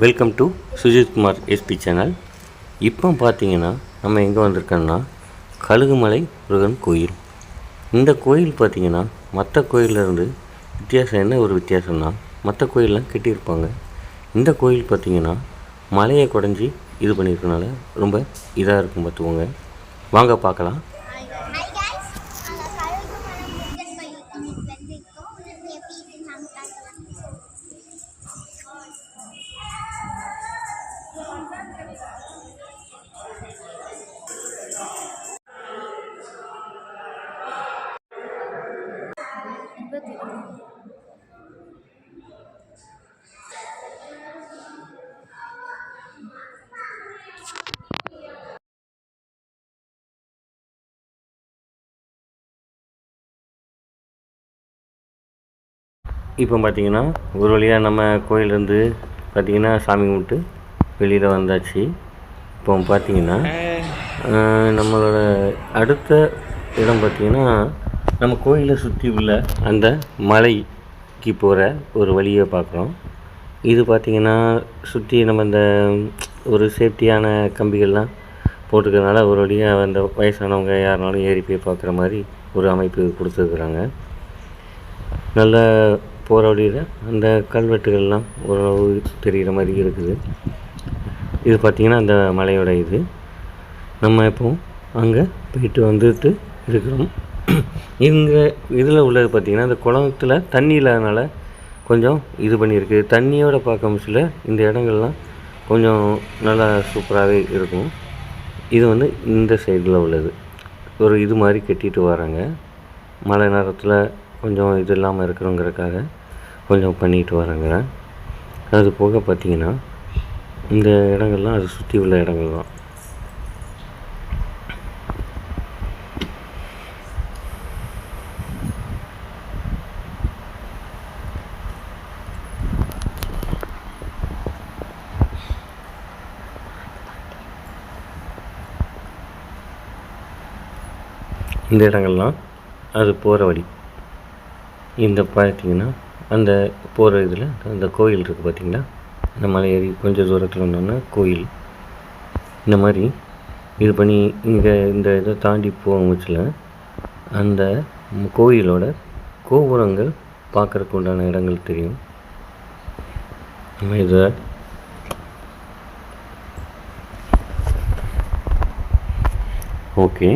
Welcome to Sujithkumar SP channel இப்போ பார்த்தீங்கன்னா நம்ம எங்கே வந்திருக்கோம்னா கழுகுமலை முருகன் கோயில். இந்த கோயில் பார்த்தீங்கன்னா மற்ற கோயிலேருந்து வித்தியாசம் என்ன ஒரு வித்தியாசம்னா மற்ற கோயிலெலாம் கட்டியிருப்பாங்க. இந்த கோயில் பார்த்தீங்கன்னா மலையை குடஞ்சி இது பண்ணியிருக்கனால ரொம்ப இதாக இருக்கும் பார்த்துக்கோங்க வாங்க பார்க்கலாம் இப்போ பார்த்தீங்கன்னா ஒரு வழியாக நம்ம கோயிலேருந்து பார்த்திங்கன்னா சாமி கும்பிட்டு வெளியில் வந்தாச்சு. இப்போ பார்த்தீங்கன்னா நம்மளோட அடுத்த இடம் பார்த்திங்கன்னா நம்ம கோயிலை சுற்றி உள்ள அந்த மலைக்கு போகிற ஒரு வழியை பார்க்குறோம். இது பார்த்திங்கன்னா சுற்றி நம்ம இந்த ஒரு சேஃப்டியான கம்பிகள்லாம் போட்டுக்கிறதுனால ஒரு வழியாக அந்த வயசானவங்க யாருனாலும் ஏறி போய் பார்க்குற மாதிரி ஒரு அமைப்பு கொடுத்துருக்குறாங்க. நல்ல போகிற வழியில் அந்த கல்வெட்டுகள்லாம் ஓரளவு தெரிகிற மாதிரி இருக்குது. இது பார்த்திங்கன்னா அந்த மலையோட இது. நம்ம இப்போ அங்கே போயிட்டு வந்துட்டு இருக்கிறோம். இங்கே இதில் உள்ளது பார்த்திங்கன்னா இந்த குளத்துல தண்ணி இல்லாதனால கொஞ்சம் இது பண்ணியிருக்கு. தண்ணியோட பார்க்க சில இந்த இடங்கள்லாம் கொஞ்சம் நல்லா சூப்பராகவே இருக்கும். இது வந்து இந்த சைடில் உள்ளது. ஒரு இது மாதிரி கட்டிட்டு வராங்க. மழை நேரத்தில் கொஞ்சம் இது இல்லாமல் இருக்கிறோங்கிறதுக்காக கொஞ்சம் பண்ணிட்டு வரேங்க அது போக பார்த்தீங்கன்னா இந்த இடங்கள்லாம் அது சுற்றி உள்ள இடங்கள் தான். இந்த இடங்கள்லாம் அது போகிற வழி. இந்த பார்த்தீங்கன்னா அந்த போகிற இதில் அந்த கோயில் இருக்குது பார்த்திங்களா அந்த மலை ஏறி கொஞ்சம் தூரத்தில் வந்தோன்னா கோயில். இந்த மாதிரி இது பண்ணி இங்கே இந்த இதை தாண்டி போகும்போச்சில் அந்த கோயிலோட கோபுரங்கள் பார்க்குறக்கு உண்டான இடங்கள் தெரியும். நம்ம இதை ஓகே.